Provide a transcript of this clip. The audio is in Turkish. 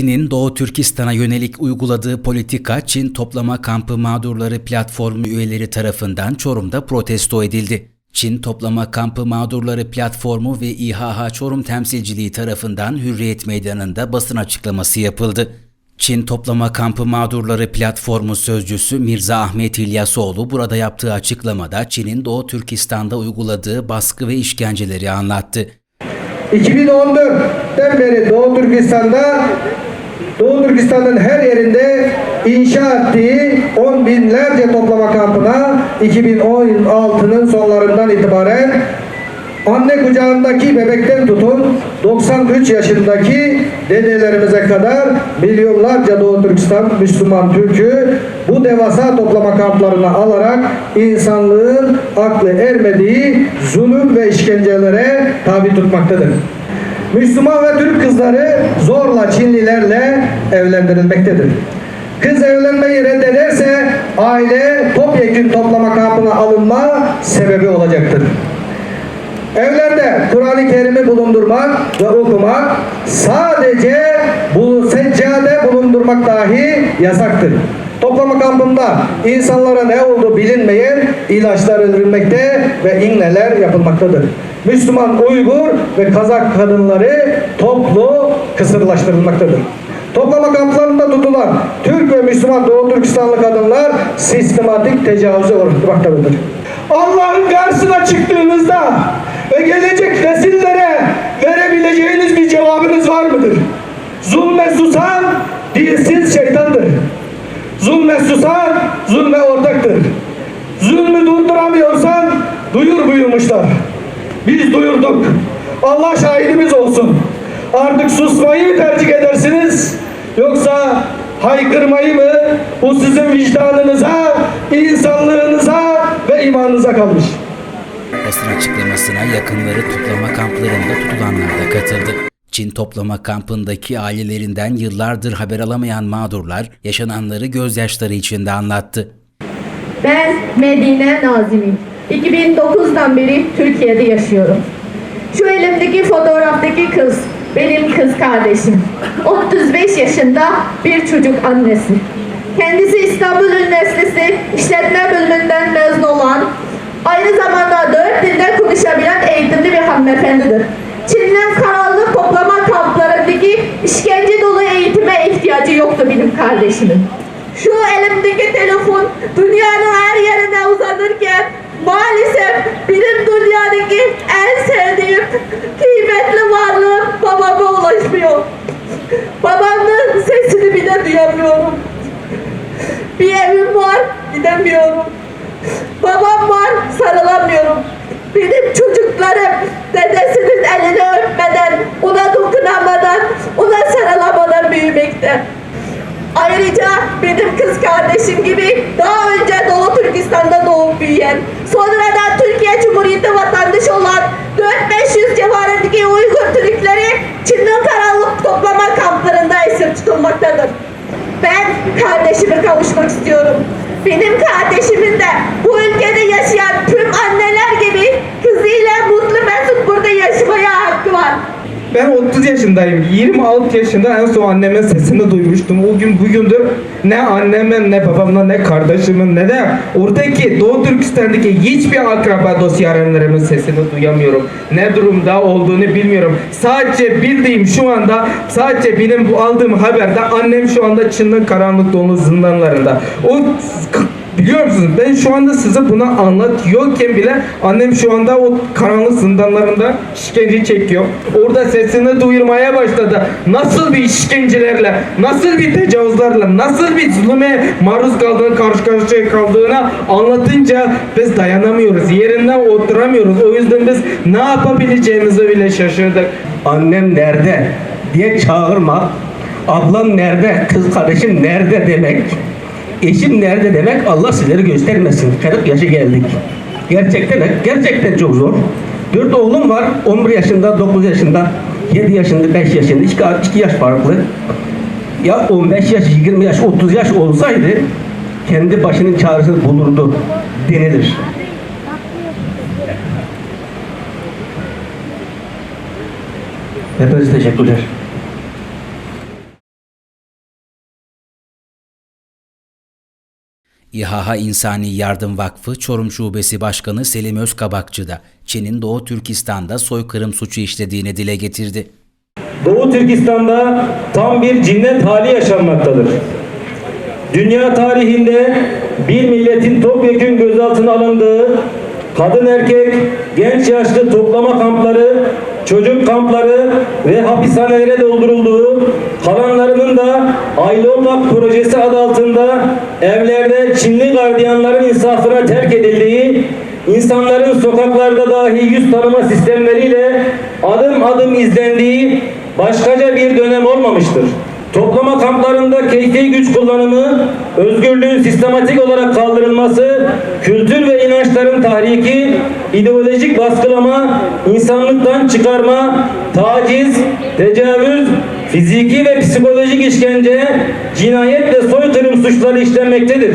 Çin'in Doğu Türkistan'a yönelik uyguladığı politika Çin Toplama Kampı Mağdurları Platformu üyeleri tarafından Çorum'da protesto edildi. Çin Toplama Kampı Mağdurları Platformu ve İHH Çorum temsilciliği tarafından Hürriyet Meydanı'nda basın açıklaması yapıldı. Çin Toplama Kampı Mağdurları Platformu sözcüsü Mirza Ahmet İlyasoğlu burada yaptığı açıklamada Çin'in Doğu Türkistan'da uyguladığı baskı ve işkenceleri anlattı. 2014'ten beri Doğu Türkistan'da Doğu Türkistan'ın her yerinde inşa ettiği on binlerce toplama kampına 2016'nın sonlarından itibaren anne kucağındaki bebekten tutun 93 yaşındaki dedelerimize kadar milyonlarca Doğu Türkistan Müslüman Türk'ü bu devasa toplama kamplarına alarak insanlığın aklı ermediği zulüm ve işkencelere tabi tutmaktadır. Müslüman ve Türk kızları zorla Çinlilerle evlendirilmektedir. Kız evlenmeyi reddederse aile topyekun toplama kampına alınma sebebi olacaktır. Evlerde Kur'an-ı Kerim'i bulundurmak ve okumak sadece bu seccade bulundurmak dahi yasaktır. Toplama kampında insanlara ne olduğu bilinmeyen ilaçlar öldürülmekte ve iğneler yapılmaktadır. Müslüman Uygur ve Kazak kadınları toplu kısırlaştırılmaktadır. Toplama kamplarında tutulan Türk ve Müslüman Doğu Türkistanlı kadınlar sistematik tecavüze uğratmaktadır. Allah'ın karşısına çıktığınızda ve gelecek nesillere verebileceğiniz bir cevabınız var mıdır? Zulme susan dilsiz şeytandır. Zulme susan zulme ortaktır. Zulmü durduramıyorsan duyur buyurmuşlar. Biz duyurduk. Allah şahidimiz olsun. Artık susmayı mı tercih edersiniz? Yoksa haykırmayı mı? Bu sizin vicdanınıza, insanlığınıza ve imanınıza kalmış. Basın açıklamasına yakınları toplama kamplarında tutulanlar da katıldı. Çin toplama kampındaki ailelerinden yıllardır haber alamayan mağdurlar yaşananları gözyaşları içinde anlattı. Ben Medine Nazimi. 2009'dan beri Türkiye'de yaşıyorum. Şu elimdeki fotoğraftaki kız benim kız kardeşim. 35 yaşında bir çocuk annesi. Kendisi İstanbul Üniversitesi İşletme Bölümünden mezun olan, aynı zamanda dört dilde konuşabilen eğitimli bir hanımefendidir. İhtiyacı yoktu benim kardeşimin. Şu elimdeki telefon dünyanın her yerine uzanırken maalesef benim dünyadaki en sevdiğim kıymetli varlığım babama ulaşmıyor. Babamın sesini bile duyamıyorum. Bir evim var, gidemiyorum. Babam var, sarılamıyorum. Benim çocuklarım dedesinin elini öpmeden, ona dokunamadan, ona sarılamadan büyümekte. Ayrıca benim kız kardeşim gibi daha önce Doğu Türkistan'da doğup büyüyen, sonradan Türkiye Cumhuriyeti vatandaşı olan 4-500 civarındaki Uygur Türkleri Çin'in karanlık toplama kamplarında esir tutulmaktadır. Ben kardeşime kavuşmak istiyorum. Benim kardeşimin de bu ülkede yaşayan tüm anneler gibi 30 yaşındayım. 26 yaşında en son annemin sesini duymuştum. O gün bugündür ne annemin ne babamın ne kardeşimin ne de oradaki Doğu Türkistan'daki hiçbir akraba dosyalarımın sesini duyamıyorum. Ne durumda olduğunu bilmiyorum. Sadece bildiğim şu anda sadece benim bu aldığım haberde annem şu anda Çin'in karanlık dolu zindanlarında. O Biliyor musunuz ben şu anda size bunu anlatıyorken bile annem şu anda o karanlık zindanlarında işkence çekiyor. Orada sesini duyurmaya başladı. Nasıl bir işkencelerle, nasıl bir tecavüzlerle, nasıl bir zulüme maruz kaldığını, karşı karşıya kaldığını anlatınca biz dayanamıyoruz. Yerinden oturamıyoruz. O yüzden biz ne yapabileceğimizi bile şaşırdık. annem nerede diye çağırma. Ablam nerede, kız kardeşim nerede demek. Eşim nerede demek Allah sizleri göstermesin. 40 yaşa geldik. Gerçekten gerçekten çok zor. Dört oğlum var. 11 yaşında, 9 yaşında, 7 yaşında, 5 yaşında. İki, iki yaş farklı. Ya 15 yaş, 20 yaş, 30 yaş olsaydı kendi başının çaresini bulurdu denilir. Hepinize teşekkürler. İHA İnsani Yardım Vakfı Çorum Şubesi Başkanı Selim Özkabakçı da Çin'in Doğu Türkistan'da soykırım suçu işlediğini dile getirdi. Doğu Türkistan'da tam bir cinnet hali yaşanmaktadır. Dünya tarihinde bir milletin topyekun gözaltına alındığı, kadın erkek, genç yaşlı toplama kampları, çocuk kampları ve hapishanelere doldurulduğu, kalanlarının da Aile Olmak Projesi adı altında evlerde Çinli gardiyanların insafına terk edildiği, insanların sokaklarda dahi yüz tanıma sistemleriyle adım adım izlendiği başkaca bir dönem olmamıştır. Toplama kamplarında keyfi güç kullanımı, özgürlüğün sistematik olarak kaldırılması, kültür ve inançların tahriki, ideolojik baskılama, insanlıktan çıkarma, taciz, tecavüz, fiziki ve psikolojik işkence, cinayet ve soykırım suçları işlenmektedir.